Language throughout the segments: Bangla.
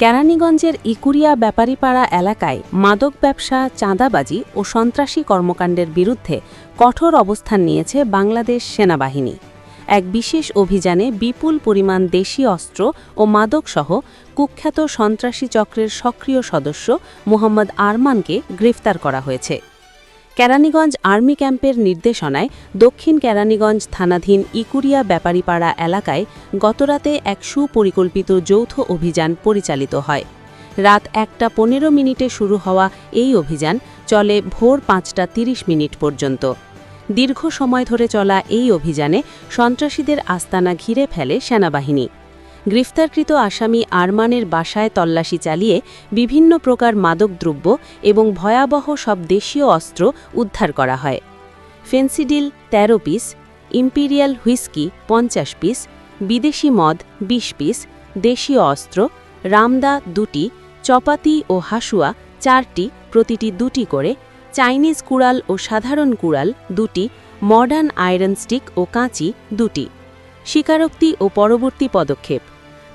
কেরানীগঞ্জের ইকুরিয়া ব্যাপারীপাড়া এলাকায় মাদক ব্যবসা, চাঁদাবাজি ও সন্ত্রাসী কর্মকাণ্ডের বিরুদ্ধে কঠোর অবস্থান নিয়েছে বাংলাদেশ সেনাবাহিনী। এক বিশেষ অভিযানে বিপুল পরিমাণ দেশি অস্ত্র ও মাদকসহ কুখ্যাত সন্ত্রাসী চক্রের সক্রিয় সদস্য মোহাম্মদ আরমানকে গ্রেফতার করা হয়েছে। কেরানীগঞ্জ আর্মি ক্যাম্পের নির্দেশনায় দক্ষিণ কেরানীগঞ্জ থানাধীন ইকুরিয়া ব্যাপারীপাড়া এলাকায় গতরাতে এক সুপরিকল্পিত যৌথ অভিযান পরিচালিত হয়। রাত একটা পনেরো মিনিটে শুরু হওয়া এই অভিযান চলে ভোর পাঁচটা তিরিশ মিনিট পর্যন্ত। দীর্ঘ সময় ধরে চলা এই অভিযানে সন্ত্রাসীদের আস্তানা ঘিরে ফেলে সেনাবাহিনী। গ্রেফতারকৃত আসামি আরমানের বাসায় তল্লাশি চালিয়ে বিভিন্ন প্রকার মাদকদ্রব্য এবং ভয়াবহ সব দেশীয় অস্ত্র উদ্ধার করা হয়। ফেন্সিডিল ১৩ পিস, ইম্পিরিয়াল হুইস্কি পঞ্চাশ পিস, বিদেশি মদ ২০ পিস, দেশীয় অস্ত্র, রামদা দুটি, চপাতি ও হাসুয়া চারটি, প্রতিটি দুটি করে, চাইনিজ কুড়াল ও সাধারণ কুড়াল দুটি, মডার্ন আয়রন স্টিক ও কাঁচি দুটি। স্বীকারোক্তি ও পরবর্তী পদক্ষেপ।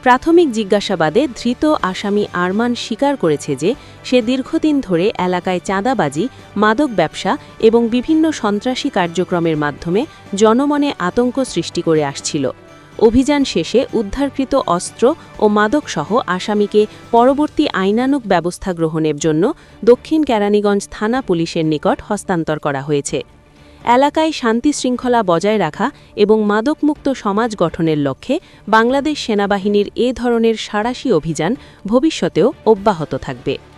প্রাথমিক জিজ্ঞাসাবাদে ধৃত আসামি আরমান স্বীকার করেছে যে সে দীর্ঘদিন ধরে এলাকায় চাঁদাবাজি, মাদক ব্যবসা এবং বিভিন্ন সন্ত্রাসী কার্যক্রমের মাধ্যমে জনমনে আতঙ্ক সৃষ্টি করে আসছিল। অভিযান শেষে উদ্ধারকৃত অস্ত্র ও মাদকসহ আসামিকে পরবর্তী আইনানুগ ব্যবস্থা গ্রহণের জন্য দক্ষিণ কেরানীগঞ্জ থানা পুলিশের নিকট হস্তান্তর করা হয়েছে। এলাকায় শান্তি শৃঙ্খলা বজায় রাখা এবং মাদকমুক্ত সমাজ গঠনের লক্ষ্যে বাংলাদেশ সেনাবাহিনীর এ ধরনের সাড়াশি অভিযান ভবিষ্যতেও অব্যাহত থাকবে।